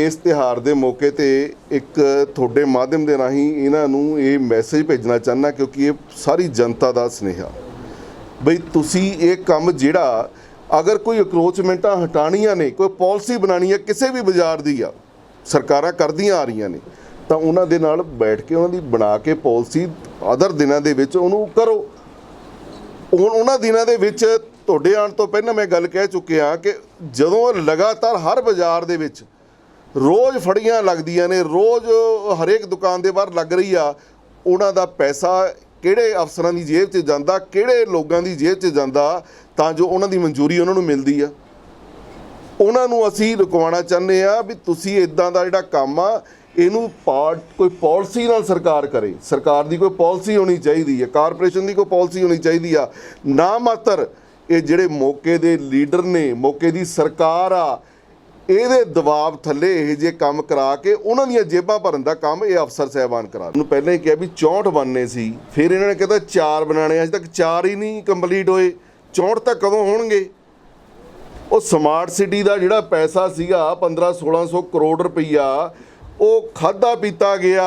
ਇਸ ਤਿਹਾਰ ਦੇ ਮੌਕੇ ਤੇ ਇੱਕ ਤੁਹਾਡੇ ਮਾਧਿਅਮ ਦੇ ਰਾਹੀਂ ਇਹਨਾਂ ਨੂੰ ਇਹ ਮੈਸੇਜ ਭੇਜਣਾ ਚਾਹੁੰਦਾ ਕਿਉਂਕਿ ਇਹ ਸਾਰੀ ਜਨਤਾ ਦਾ ਸੁਨੇਹਾ। ਬਈ ਤੁਸੀਂ ਇਹ ਕੰਮ ਜਿਹੜਾ ਅਗਰ ਕੋਈ ਅਕਰੋਚਮੈਂਟਾਂ ਹਟਾਣੀਆਂ ਨੇ, ਕੋਈ ਪਾਲਿਸੀ ਬਣਾਣੀ ਹੈ, ਕਿਸੇ ਵੀ ਬਾਜ਼ਾਰ ਦੀ ਆ, ਸਰਕਾਰਾਂ ਕਰਦੀਆਂ ਆ ਰਹੀਆਂ ਨੇ, ਤਾਂ ਉਹਨਾਂ ਦੇ ਨਾਲ ਬੈਠ ਕੇ ਉਹਨਾਂ ਦੀ ਬਣਾ ਕੇ ਪਾਲਿਸੀ ਅਦਰ ਦਿਨਾਂ ਦੇ ਵਿੱਚ ਉਹਨੂੰ ਕਰੋ। ਹੁਣ ਉਹਨਾਂ ਦਿਨਾਂ ਦੇ ਵਿੱਚ ਤੁਹਾਡੇ ਆਉਣ ਤੋਂ ਪਹਿਲਾਂ ਮੈਂ ਗੱਲ ਕਹਿ ਚੁੱਕਿਆ ਕਿ ਜਦੋਂ ਲਗਾਤਾਰ ਹਰ ਬਾਜ਼ਾਰ ਦੇ ਵਿੱਚ ਰੋਜ਼ ਫੜੀਆਂ ਲੱਗਦੀਆਂ ਨੇ, ਰੋਜ਼ ਹਰੇਕ ਦੁਕਾਨ ਦੇ ਬਾਹਰ ਲੱਗ ਰਹੀ ਆ। ਉਹਨਾਂ ਦਾ ਪੈਸਾ ਕਿਹੜੇ ਅਫਸਰਾਂ ਦੀ ਜੇਬ 'ਚ ਜਾਂਦਾ, ਕਿਹੜੇ ਲੋਕਾਂ ਦੀ ਜੇਬ 'ਚ ਜਾਂਦਾ, ਤਾਂ ਜੋ ਉਹਨਾਂ ਦੀ ਮਨਜ਼ੂਰੀ ਉਹਨਾਂ ਨੂੰ ਮਿਲਦੀ ਆ। ਉਹਨਾਂ ਨੂੰ ਅਸੀਂ ਰੁਕਵਾਉਣਾ ਚਾਹੁੰਦੇ ਆ ਵੀ ਤੁਸੀਂ ਇਦਾਂ ਦਾ ਜਿਹੜਾ ਕੰਮ ਆ, ਇਹਨੂੰ ਪਾਰਟ, ਕੋਈ ਪਾਲਿਸੀ ਨਾਲ ਸਰਕਾਰ ਕਰੇ। ਸਰਕਾਰ ਦੀ ਕੋਈ ਪਾਲਿਸੀ ਹੋਣੀ ਚਾਹੀਦੀ ਹੈ ਕਾਰਪੋਰੇਸ਼ਨ ਦੀ ਕੋਈ ਪਾਲਿਸੀ ਹੋਣੀ ਚਾਹੀਦੀ ਆ। ਨਾ ਮਾਤਰ ਇਹ ਜਿਹੜੇ ਮੌਕੇ ਦੇ ਲੀਡਰ ਨੇ, ਮੌਕੇ ਦੀ ਸਰਕਾਰ ਆ ਇਹਦੇ ਦਬਾਅ ਥੱਲੇ ਇਹ ਜੇ ਕੰਮ ਕਰਾ ਕੇ ਉਹਨਾਂ ਦੀਆਂ ਜੇਬਾਂ ਭਰਨ ਦਾ ਕੰਮ ਇਹ ਅਫਸਰ ਸਹਿਬਾਨ ਕਰਾ ਉਹਨੂੰ ਪਹਿਲਾਂ ਹੀ ਕਿਹਾ ਵੀ 64 ਬਣਨੇ ਸੀ, ਫਿਰ ਇਹਨਾਂ ਨੇ ਕਹਿੰਦਾ 4 ਬਣਾਣੇ ਅਜੇ ਤੱਕ 4 ਹੀ ਨਹੀਂ ਕੰਪਲੀਟ ਹੋਏ। 64 ਤਾਂ ਕਦੋਂ ਹੋਣਗੇ? ਉਹ ਸਮਾਰਟ ਸਿਟੀ ਦਾ ਜਿਹੜਾ ਪੈਸਾ ਸੀਗਾ 15 1600 ਕਰੋੜ ਰੁਪਈਆ, ਉਹ ਖਾਦਾ ਪੀਤਾ ਗਿਆ।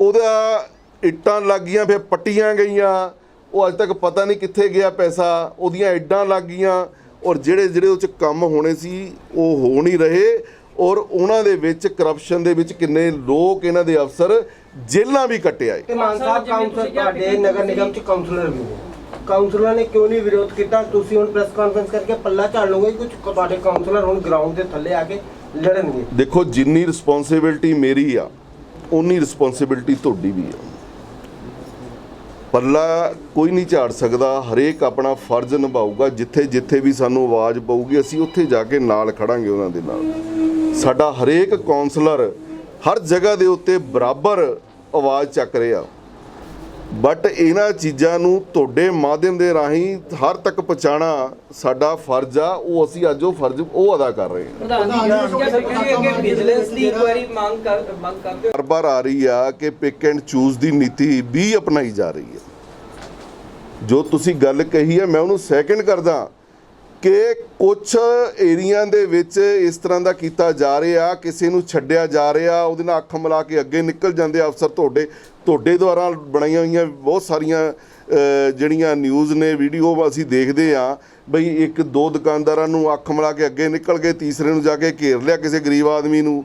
ਉਹਦਾ ਇੱਟਾਂ ਲੱਗੀਆਂ ਫਿਰ ਪੱਟੀਆਂ ਗਈਆਂ। ਉਹ ਅੱਜ ਤੱਕ ਪਤਾ ਨਹੀਂ ਕਿੱਥੇ ਗਿਆ ਪੈਸਾ। ਉਹਦੀਆਂ ਇੱਡਾਂ ਲੱਗ ਗਈਆਂ। ਔਰ ਜਿਹੜੇ ਜਿਹੜੇ ਉਹ ਚ ਕੰਮ ਹੋਣੇ ਸੀ ਉਹ ਹੋ ਨਹੀਂ ਰਹੇ। ਔਰ ਉਹਨਾਂ ਦੇ ਵਿੱਚ ਕਰਪਸ਼ਨ ਦੇ ਵਿੱਚ ਕਿੰਨੇ ਲੋਕ ਇਹਨਾਂ ਦੇ ਅਫਸਰ ਜੇਲ੍ਹਾਂ ਵੀ ਕੱਟਿਆ ਏ ਮਾਨ ਸਾਹਿਬ ਕਾਉਂਸਲਰ ਤੁਹਾਡੇ ਨਗਰ ਨਿਗਮ ਚ ਕਾਉਂਸਲਰ ਵੀ ਨੇ। ਕਾਉਂਸਲਰਾਂ ਨੇ ਕਿਉਂ ਨਹੀਂ ਵਿਰੋਧ ਕੀਤਾ? ਤੁਸੀਂ ਹੁਣ ਪ੍ਰੈਸ ਕਾਨਫਰੰਸ ਕਰਕੇ ਪੱਲਾ ਝਾੜ ਲਓਗੇ ਕੁਝ ਤੁਹਾਡੇ ਕਾਉਂਸਲਰ ਹੁਣ ਗਰਾਊਂਡ ਦੇ ਥੱਲੇ ਆ ਕੇ ਲੜਨਗੇ। ਦੇਖੋ ਜਿੰਨੀ ਰਿਸਪੌਂਸਿਬਿਲਟੀ ਮੇਰੀ ਆ ਉਨੀ ਰਿਸਪੌਂਸਿਬਿਲਟੀ ਤੁਹਾਡੀ ਵੀ ਆ। ਪੱਲਾ ਕੋਈ ਨਹੀਂ ਝਾੜ ਸਕਦਾ, ਹਰੇਕ ਆਪਣਾ ਫਰਜ਼ ਨਿਭਾਊਗਾ, ਜਿੱਥੇ ਜਿੱਥੇ ਵੀ ਸਾਨੂੰ ਆਵਾਜ਼ ਪਊਗੀ, ਅਸੀਂ ਉੱਥੇ ਜਾ ਕੇ ਨਾਲ ਖੜਾਂਗੇ ਉਹਨਾਂ ਦੇ ਨਾਲ। ਸਾਡਾ ਹਰੇਕ ਕਾਉਂਸਲਰ ਹਰ ਜਗ੍ਹਾ ਦੇ ਉੱਤੇ ਬਰਾਬਰ ਆਵਾਜ਼ ਚੱਕ ਰਿਹਾ। ਬਟ ਇਹਨਾਂ ਚੀਜ਼ਾਂ ਨੂੰ ਤੁਹਾਡੇ ਮਾਧਿਅਮ ਦੇ ਰਾਹੀਂ ਹਰ ਤੱਕ ਪਹੁੰਚਾਉਣਾ ਸਾਡਾ ਫਰਜ਼ ਆ ਉਹ ਅਸੀਂ ਅੱਜ ਉਹ ਫਰਜ਼ ਉਹ ਅਦਾ ਕਰ ਰਹੇ ਹਾਂ। ਵਿਜੀਲੈਂਸ ਦੀ ਇਨਕੁਆਇਰੀ ਮੰਗ ਕਰ ਮੰਗ ਕਰਦੇ ਹੋ। ਬਾਰ-ਬਾਰ ਆ ਰਹੀ ਆ ਕਿ ਪਿਕ ਐਂਡ ਚੂਜ਼ ਦੀ ਨੀਤੀ ਵੀ ਅਪਣਾਈ ਜਾ ਰਹੀ ਹੈ। ਜੋ ਤੁਸੀਂ ਗੱਲ ਕਹੀ ਹੈ ਮੈਂ ਉਹਨੂੰ ਸੈਕਿੰਡ ਕਰਦਾ। ਕਿ ਕੁਝ ਏਰੀਆ ਦੇ ਵਿੱਚ ਇਸ ਤਰ੍ਹਾਂ ਦਾ ਕੀਤਾ ਜਾ ਰਿਹਾ, ਕਿਸੇ ਨੂੰ ਛੱਡਿਆ ਜਾ ਰਿਹਾ, ਉਹਦੇ ਨਾਲ ਅੱਖ ਮਿਲਾ ਕੇ ਅੱਗੇ ਨਿਕਲ ਜਾਂਦੇ ਆ ਅਫਸਰ ਤੁਹਾਡੇ ਤੁਹਾਡੇ ਦੁਆਰਾ ਬਣਾਈਆਂ ਹੋਈਆਂ ਬਹੁਤ ਸਾਰੀਆਂ ਜਿਹੜੀਆਂ ਨਿਊਜ਼ ਨੇ ਵੀਡੀਓ ਅਸੀਂ ਦੇਖਦੇ ਆ ਬਈ ਇੱਕ ਦੋ ਦੁਕਾਨਦਾਰਾਂ ਨੂੰ ਅੱਖ ਮਿਲਾ ਕੇ ਅੱਗੇ ਨਿਕਲ ਗਏ, ਤੀਸਰੇ ਨੂੰ ਜਾ ਕੇ ਘੇਰ ਲਿਆ ਕਿਸੇ ਗਰੀਬ ਆਦਮੀ ਨੂੰ।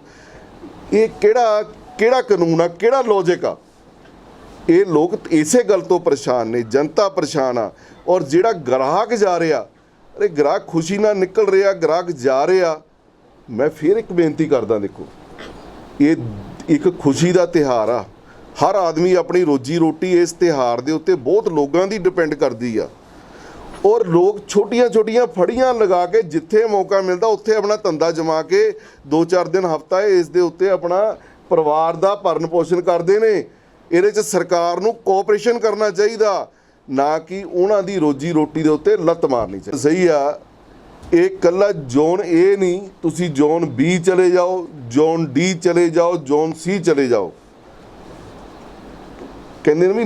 ਇਹ ਕਿਹੜਾ ਕਿਹੜਾ ਕਾਨੂੰਨ ਆ, ਕਿਹੜਾ ਲੌਜੀਕ ਆ? ਇਹ ਲੋਕ ਇਸੇ ਗੱਲ ਤੋਂ ਪਰੇਸ਼ਾਨ ਨੇ, ਜਨਤਾ ਪਰੇਸ਼ਾਨ ਆ। ਔਰ ਜਿਹੜਾ ਗ੍ਰਾਹਕ ਜਾ ਰਿਹਾ ਅਰੇ ਗ੍ਰਾਹਕ ਖੁਸ਼ੀ ਨਾਲ ਨਿਕਲ ਰਿਹਾ, ਗ੍ਰਾਹਕ ਜਾ ਰਿਹਾ। ਮੈਂ ਫਿਰ ਇੱਕ ਬੇਨਤੀ ਕਰਦਾ ਦੇਖੋ। ਇਹ ਇੱਕ ਖੁਸ਼ੀ ਦਾ ਤਿਹਾਰ ਆ। ਹਰ ਆਦਮੀ ਆਪਣੀ ਰੋਜੀ ਰੋਟੀ ਇਸ ਤਿਹਾਰ ਦੇ ਉੱਤੇ ਬਹੁਤ ਲੋਕਾਂ ਦੀ ਡਿਪੈਂਡ ਕਰਦੀ ਆ। ਔਰ ਲੋਕ ਛੋਟੀਆਂ ਛੋਟੀਆਂ ਫੜੀਆਂ ਲਗਾ ਕੇ ਜਿੱਥੇ ਮੌਕਾ ਮਿਲਦਾ, ਉੱਥੇ ਆਪਣਾ ਧੰਦਾ ਜਮਾ ਕੇ 2-4 ਦਿਨ ਹਫਤਾ ਇਸ ਦੇ ਉੱਤੇ ਆਪਣਾ ਪਰਿਵਾਰ ਦਾ ਭਰਨ ਪੋਸ਼ਣ ਕਰਦੇ ਨੇ। ਇਹਦੇ 'ਚ ਸਰਕਾਰ ਨੂੰ ਕੋਆਪਰੇਸ਼ਨ ਕਰਨਾ ਚਾਹੀਦਾ। ਨਾ ਕਿ ਉਹਨਾਂ ਦੀ ਰੋਜੀ ਰੋਟੀ ਦੇ ਉੱਤੇ ਲੱਤ ਮਾਰਨੀ ਚਾਹੀਦੀ। ਸਹੀ ਆ, ਇਹ ਕੱਲਾ ਜ਼ੋਨ ਏ ਨਹੀਂ, ਤੁਸੀਂ ਜ਼ੋਨ ਬੀ ਚਲੇ ਜਾਓ, ਜ਼ੋਨ ਡੀ ਚਲੇ ਜਾਓ, ਜ਼ੋਨ ਸੀ ਚਲੇ ਜਾਓ। ਕਹਿੰਦੇ ਨੇ ਵੀ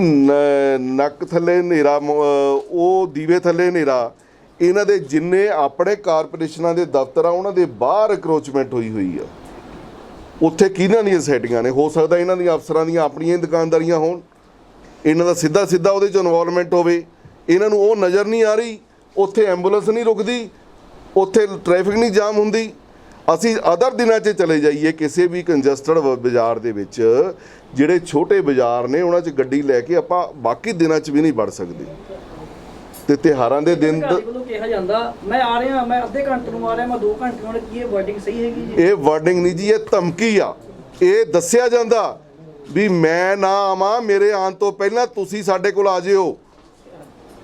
ਨੱਕ ਥੱਲੇ ਹਨੇਰਾ ਉਹ ਦੀਵੇ ਥੱਲੇ ਹਨੇਰਾ, ਇਹਨਾਂ ਦੇ ਜਿੰਨੇ ਆਪਣੇ ਕਾਰਪੋਰੇਸ਼ਨਾਂ ਦੇ ਦਫ਼ਤਰ ਆ ਉਹਨਾਂ ਦੇ ਬਾਹਰ ਅਕਰੋਚਮੈਂਟ ਹੋਈ ਹੋਈ ਆ। ਉੱਥੇ ਕਿਹਨਾਂ ਦੀਆਂ ਸੈਟਿੰਗਾਂ ਨੇ? ਹੋ ਸਕਦਾ ਇਹਨਾਂ ਦੀਆਂ ਅਫਸਰਾਂ ਦੀਆਂ ਆਪਣੀਆਂ ਦੁਕਾਨਦਾਰੀਆਂ ਹੋਣ। ਇਹਨਾਂ ਦਾ ਸਿੱਧਾ ਸਿੱਧਾ ਉਹਦੇ 'ਚ ਇਨਵੋਲਵਮੈਂਟ ਹੋਵੇ। ਇਹਨਾਂ ਨੂੰ ਉਹ ਨਜ਼ਰ ਨਹੀਂ ਆ ਰਹੀ ਉੱਥੇ ਐਂਬੂਲੈਂਸ ਨਹੀਂ ਰੁਕਦੀ ਉੱਥੇ ਟ੍ਰੈਫਿਕ ਨਹੀਂ ਜਾਮ ਹੁੰਦੀ। ਅਸੀਂ ਅਦਰ ਦਿਨਾਂ 'ਚ ਚਲੇ ਜਾਈਏ ਕਿਸੇ ਵੀ ਕੰਜਸਟਡ ਬਾਜ਼ਾਰ ਦੇ ਵਿੱਚ ਜਿਹੜੇ ਛੋਟੇ ਬਾਜ਼ਾਰ ਨੇ ਉਹਨਾਂ 'ਚ ਗੱਡੀ ਲੈ ਕੇ ਆਪਾਂ ਬਾਕੀ ਦਿਨਾਂ 'ਚ ਵੀ ਨਹੀਂ ਵੜ ਸਕਦੇ। ਤੇ ਤਿਉਹਾਰਾਂ ਦੇ ਦਿਨ ਵੱਲੋਂ ਕਿਹਾ ਜਾਂਦਾ ਮੈਂ ਆ ਰਿਹਾ ਮੈਂ ਅੱਧੇ ਘੰਟੇ ਨੂੰ ਆ ਰਿਹਾ ਮੈਂ 2 ਘੰਟੇ ਨੂੰ ਕੀ ਇਹ ਵਰਡਿੰਗ ਸਹੀ ਹੈਗੀ ਜੀ? ਇਹ ਵਰਡਿੰਗ ਨਹੀਂ ਜੀ ਇਹ ਧਮਕੀ ਆ। ਇਹ ਦੱਸਿਆ ਜਾਂਦਾ ਵੀ ਮੈਂ ਨਾ ਆਵਾਂ, ਮੇਰੇ ਆਉਣ ਤੋਂ ਪਹਿਲਾਂ ਤੁਸੀਂ ਸਾਡੇ ਕੋਲ ਆ ਜਿਓ।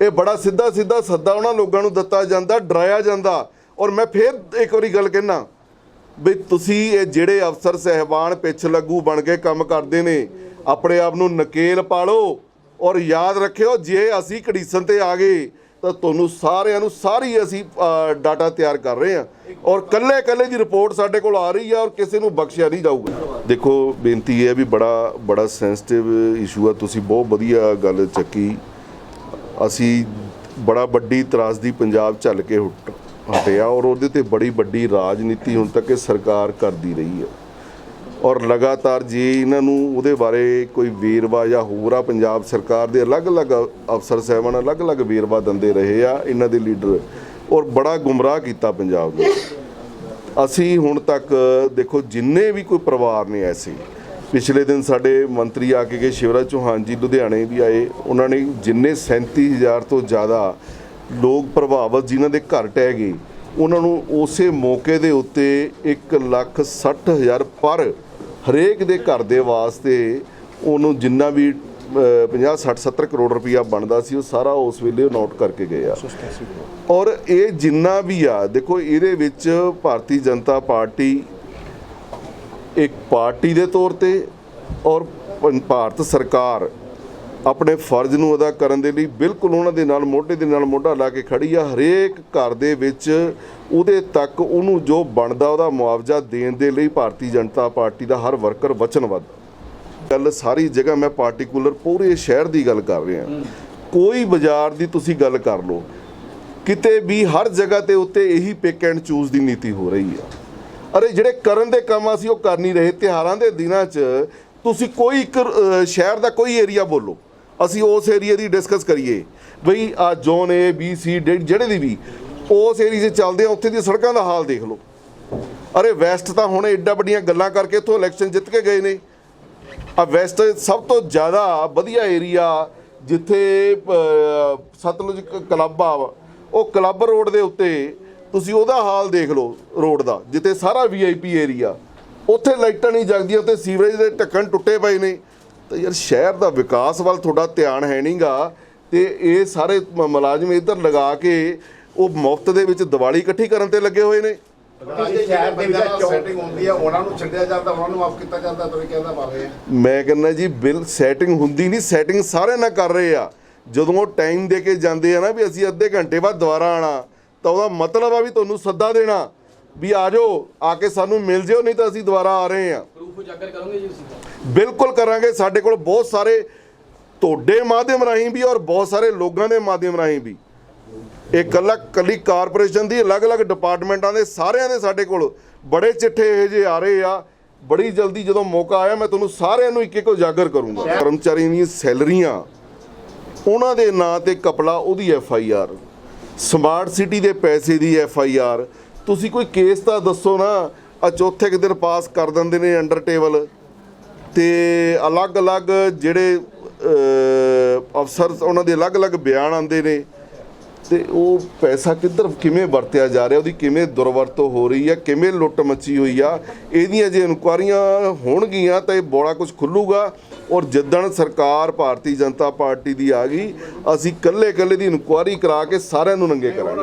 ਇਹ ਬੜਾ ਸਿੱਧਾ ਸਿੱਧਾ ਸੱਦਾ ਉਹਨਾਂ ਲੋਕਾਂ ਨੂੰ ਦਿੱਤਾ ਜਾਂਦਾ, ਡਰਾਇਆ ਜਾਂਦਾ। ਔਰ ਮੈਂ ਫੇਰ ਇੱਕ ਵਾਰੀ ਗੱਲ ਕਹਿਣਾ ਵੀ ਤੁਸੀਂ ਇਹ ਜਿਹੜੇ ਅਫਸਰ, ਸਹਿਬਾਨ, ਪਿੱਛ ਲੱਗੂ ਬਣ ਕੇ ਕੰਮ ਕਰਦੇ ਨੇ, ਆਪਣੇ ਆਪ ਨੂੰ ਨਕੇਲ ਪਾਲੋ ਔਰ ਯਾਦ ਰੱਖਿਓ, ਜੇ ਅਸੀਂ ਘੜੀਸਨ ਤੇ ਆ ਗਏ ਤਾਂ ਤੁਹਾਨੂੰ ਸਾਰਿਆਂ ਨੂੰ ਸਾਰੀ ਅਸੀਂ ਡਾਟਾ ਤਿਆਰ ਕਰ ਰਹੇ ਹਾਂ। ਔਰ ਕੱਲੇ ਕੱਲੇ ਦੀ ਰਿਪੋਰਟ ਸਾਡੇ ਕੋਲ ਆ ਰਹੀ ਹੈ ਔਰ ਕਿਸੇ ਨੂੰ ਬਖਸ਼ਿਆ ਨਹੀਂ ਜਾਊਗਾ। ਦੇਖੋ, ਬੇਨਤੀ ਇਹ ਹੈ ਵੀ ਬੜਾ ਬੜਾ ਸੈਂਸਿਟਿਵ ਇਸ਼ੂ ਆ। ਤੁਸੀਂ ਬਹੁਤ ਵਧੀਆ ਗੱਲ ਚੱਕੀ। ਅਸੀਂ ਬੜਾ ਵੱਡੀ ਤਰਾਸਦੀ ਪੰਜਾਬ ਝੱਲ ਕੇ ਹੁੱਟ- ਹਟਿਆ ਔਰ ਉਹਦੇ ਤੇ ਬੜੀ ਵੱਡੀ ਰਾਜਨੀਤੀ ਹੁਣ ਤੱਕ ਇਹ ਸਰਕਾਰ ਕਰਦੀ ਰਹੀ ਹੈ। ਔਰ ਲਗਾਤਾਰ ਜੇ ਇਹਨਾਂ ਨੂੰ ਉਹਦੇ ਬਾਰੇ ਕੋਈ ਵੇਰਵਾ ਜਾਂ ਹੋਰ ਆ, ਪੰਜਾਬ ਸਰਕਾਰ ਦੇ ਅਲੱਗ-ਅਲੱਗ ਅਫਸਰ ਸਾਹਿਬਾਨ ਅਲੱਗ-ਅਲੱਗ ਵੇਰਵਾ ਦਿੰਦੇ ਰਹੇ ਆ ਇਹਨਾਂ ਦੇ ਲੀਡਰ। ਔਰ ਬੜਾ ਗੁੰਮਰਾਹ ਕੀਤਾ ਪੰਜਾਬ ਨੂੰ। ਅਸੀਂ ਹੁਣ ਤੱਕ ਦੇਖੋ, ਜਿੰਨੇ ਵੀ ਕੋਈ ਪਰਿਵਾਰ ਨੇ ਐਸੇ, ਪਿਛਲੇ ਦਿਨ ਸਾਡੇ ਮੰਤਰੀ ਆ ਕੇ ਗਏ, ਸ਼ਿਵਰਾਜ ਚੌਹਾਨ ਜੀ ਲੁਧਿਆਣੇ ਵੀ ਆਏ। ਉਹਨਾਂ ਨੇ ਜਿੰਨੇ 37000 ਤੋਂ ਜ਼ਿਆਦਾ ਲੋਕ ਪ੍ਰਭਾਵਿਤ ਜਿਨ੍ਹਾਂ ਦੇ ਘਰ ਟਹਿ ਗਏ, ਉਹਨਾਂ ਨੂੰ ਉਸੇ ਮੌਕੇ ਦੇ ਉੱਤੇ 160000 ਪਰ ਹਰੇਕ ਦੇ ਘਰ ਦੇ ਵਾਸਤੇ ਉਹਨੂੰ ਜਿੰਨਾ ਵੀ 50 60 70 ਕਰੋੜ ਰੁਪਇਆ ਬਣਦਾ ਸੀ ਉਹ ਸਾਰਾ ਉਸ ਵੇਲੇ ਨੋਟ ਕਰਕੇ ਗਏ ਆ। ਔਰ ਇਹ ਜਿੰਨਾ ਵੀ ਆ ਦੇਖੋ ਇਹਦੇ ਵਿੱਚ ਭਾਰਤੀ ਜਨਤਾ ਪਾਰਟੀ ਇੱਕ ਪਾਰਟੀ ਦੇ ਤੌਰ ਤੇ ਔਰ ਭਾਰਤ ਸਰਕਾਰ ਆਪਣੇ ਫਰਜ਼ ਨੂੰ ਅਦਾ ਕਰਨ ਦੇ ਲਈ ਬਿਲਕੁਲ ਉਹਨਾਂ ਦੇ ਨਾਲ ਮੋਢੇ ਦੇ ਨਾਲ ਮੋਢਾ ਲਾ ਕੇ ਖੜੀ ਆ। ਹਰੇਕ ਘਰ ਦੇ ਵਿੱਚ ਉਹਦੇ ਤੱਕ ਉਹਨੂੰ ਜੋ ਬਣਦਾ ਉਹਦਾ ਮੁਆਵਜ਼ਾ ਦੇਣ ਦੇ ਲਈ ਭਾਰਤੀ ਜਨਤਾ ਪਾਰਟੀ ਦਾ ਹਰ ਵਰਕਰ ਵਚਨਬੱਧ। ਗੱਲ ਸਾਰੀ ਜਗ੍ਹਾ ਮੈਂ ਪਾਰਟਿਕੂਲਰ ਪੂਰੇ ਸ਼ਹਿਰ ਦੀ ਗੱਲ ਕਰ ਰਿਹਾ। ਕੋਈ ਬਾਜ਼ਾਰ ਦੀ ਤੁਸੀਂ ਗੱਲ ਕਰ ਲਓ। ਕਿਤੇ ਵੀ ਹਰ ਜਗ੍ਹਾ ਤੇ ਉੱਤੇ ਇਹੀ ਪਿਕ ਐਂਡ ਚੂਜ਼ ਦੀ ਨੀਤੀ ਹੋ ਰਹੀ ਆ। ਅਰੇ ਜਿਹੜੇ ਕਰਨ ਦੇ ਕੰਮ ਆ, ਅਸੀਂ ਉਹ ਕਰ ਨਹੀਂ ਰਹੇ। ਤਿਹਾਰਾਂ ਦੇ ਦਿਨਾਂ 'ਚ ਤੁਸੀਂ ਕੋਈ ਇੱਕ ਸ਼ਹਿਰ ਦਾ ਕੋਈ ਏਰੀਆ ਬੋਲੋ। ਅਸੀਂ ਉਸ ਏਰੀਆ ਦੀ ਡਿਸਕਸ ਕਰੀਏ। ਬਈ ਆ zone A B C D ਜਿਹੜੇ ਦੀ ਵੀ, ਉਸ ਏਰੀਆ 'ਚ ਚੱਲਦੇ ਆ, ਉੱਥੇ ਦੀ ਸੜਕਾਂ ਦਾ ਹਾਲ ਦੇਖ ਲਓ। ਅਰੇ ਵੈਸਟ ਤਾਂ ਹੁਣ ਐਡਾ ਵੱਡੀਆਂ ਗੱਲਾਂ ਕਰਕੇ ਇੱਥੋਂ ਇਲੈਕਸ਼ਨ ਜਿੱਤ ਕੇ ਗਏ ਨੇ। ਆ ਵੈਸਟ ਸਭ ਤੋਂ ਜ਼ਿਆਦਾ ਵਧੀਆ ਏਰੀਆ ਜਿੱਥੇ ਸਤਲੁਜ ਕਲੱਬ ਆ, ਉਹ ਕਲੱਬ ਰੋਡ ਦੇ ਉੱਤੇ ਤੁਸੀਂ ਉਹਦਾ ਹਾਲ ਦੇਖ ਲਓ ਰੋਡ ਦਾ, ਜਿੱਥੇ ਸਾਰਾ ਵੀਆਈਪੀ ਏਰੀਆ ਉੱਥੇ ਲਾਈਟਾਂ ਨਹੀਂ ਜਗਦੀਆਂ, ਉੱਥੇ ਸੀਵਰੇਜ ਦੇ ਢੱਕਣ ਟੁੱਟੇ ਪਏ ਨੇ। ਤਾਂ ਯਾਰ ਸ਼ਹਿਰ ਦਾ ਵਿਕਾਸ ਵੱਲ ਤੁਹਾਡਾ ਧਿਆਨ ਹੈ ਨਹੀਂਗਾ ਤੇ ਇਹ ਸਾਰੇ ਮੁਲਾਜ਼ਮ ਇੱਧਰ ਲਗਾ ਕੇ ਉਹ ਮੁਫਤ ਦੇ ਵਿੱਚ ਦੀਵਾਲੀ ਇਕੱਠੀ ਕਰਨ ਤੇ ਲੱਗੇ ਹੋਏ ਨੇ। ਜਿਹੜੇ ਸ਼ਹਿਰ ਦੇ ਵਿੱਚ ਸੈਟਿੰਗ ਹੁੰਦੀ ਹੈ ਉਹਨਾਂ ਨੂੰ ਛੱਡਿਆ ਜਾਂਦਾ ਉਹਨਾਂ ਨੂੰ ਮਾਫ ਕੀਤਾ ਜਾਂਦਾ ਤੁਸੀਂ ਕਹਿੰਦਾ ਪਾ ਰਹੇ ਆ ਮੈਂ ਕਹਿੰਦਾ ਜੀ ਬਿਲ ਸੈਟਿੰਗ ਹੁੰਦੀ ਨਹੀਂ ਸੈਟਿੰਗ ਸਾਰੇ ਨਾਲ ਕਰ ਰਹੇ ਆ। ਜਦੋਂ ਉਹ ਟਾਈਮ ਦੇ ਕੇ ਜਾਂਦੇ ਆ ਨਾ ਵੀ ਅਸੀਂ ਅੱਧੇ ਘੰਟੇ ਬਾਅਦ ਦੁਬਾਰਾ ਆਣਾ ਤਾਂ ਉਹਦਾ ਮਤਲਬ ਆ ਵੀ ਤੁਹਾਨੂੰ ਸੱਦਾ ਦੇਣਾ ਵੀ ਆ ਜਾਓ ਆ ਕੇ ਸਾਨੂੰ ਮਿਲ ਜਿਓ ਨਹੀਂ ਤਾਂ ਅਸੀਂ ਦੁਬਾਰਾ ਆ ਰਹੇ ਆ। ਪ੍ਰੂਫ ਉਜਾਗਰ ਕਰੋਗੇ ਜੀ ਤੁਸੀਂ ਬਿਲਕੁਲ ਕਰਾਂਗੇ। ਸਾਡੇ ਕੋਲ ਬਹੁਤ ਸਾਰੇ ਤੁਹਾਡੇ ਮਾਧਿਅਮ ਰਾਹੀਂ ਵੀ ਔਰ ਬਹੁਤ ਸਾਰੇ ਲੋਕਾਂ ਦੇ ਮਾਧਿਅਮ ਰਾਹੀਂ ਵੀ। ਇਹ ਕੱਲਾ ਕੱਲੀ ਕਾਰਪੋਰੇਸ਼ਨ ਦੀ ਅਲੱਗ-ਅਲੱਗ ਡਿਪਾਰਟਮੈਂਟਾਂ ਦੇ ਸਾਰਿਆਂ ਦੇ ਸਾਡੇ ਕੋਲ ਬੜੇ ਚਿੱਠੇ ਇਹ ਜੇ ਆ ਰਹੇ ਆ। ਬੜੀ ਜਲਦੀ ਜਦੋਂ ਮੌਕਾ ਆਇਆ, ਮੈਂ ਤੁਹਾਨੂੰ ਸਾਰਿਆਂ ਨੂੰ ਇੱਕ ਇੱਕ ਉਜਾਗਰ ਕਰੂੰਗਾ। ਕਰਮਚਾਰੀਆਂ ਦੀਆਂ ਸੈਲਰੀਆਂ, ਉਹਨਾਂ ਦੇ ਨਾਂ ਤੇ ਕਪੜਾ, ਉਹਦੀ F I R. Smart city ਦੇ ਪੈਸੇ ਦੀ ਐਫ ਆਈ ਆਰ। ਤੁਸੀਂ ਕੋਈ ਕੇਸ ਤਾਂ ਦੱਸੋ ਨਾ ਆ ਚੌਥੇ ਕੁ ਦਿਨ ਪਾਸ ਕਰ ਦਿੰਦੇ ਨੇ ਅੰਡਰ ਟੇਬਲ। ਤੇ ਅਲੱਗ-ਅਲੱਗ ਜਿਹੜੇ ਅਫਸਰ ਉਹਨਾਂ ਦੇ ਅਲੱਗ-ਅਲੱਗ ਬਿਆਨ ਆਉਂਦੇ ਨੇ। ਤੇ ਉਹ ਪੈਸਾ ਕਿੱਧਰ, ਕਿਵੇਂ ਵਰਤਿਆ ਜਾ ਰਿਹਾ, ਉਹਦੀ ਕਿਵੇਂ ਦੁਰਵਰਤੋਂ ਹੋ ਰਹੀ ਆ, ਕਿਵੇਂ ਲੁੱਟ ਮੱਚੀ ਹੋਈ ਆ, ਇਹਦੀਆਂ ਜੇ ਇਨਕੁਆਰੀਆਂ ਹੋਣਗੀਆਂ ਤਾਂ ਇਹ ਬੋੜਾ ਕੁਝ ਖੁੱਲੂਗਾ। ਔਰ ਜਿੱਦਣ ਸਰਕਾਰ ਭਾਰਤੀ ਜਨਤਾ ਪਾਰਟੀ ਦੀ ਆ ਗਈ, ਅਸੀਂ ਕੱਲੇ-ਕੱਲੇ ਦੀ ਇਨਕੁਆਰੀ ਕਰਾ ਕੇ ਸਾਰਿਆਂ ਨੂੰ ਨੰਗੇ ਕਰਾਂਗੇ।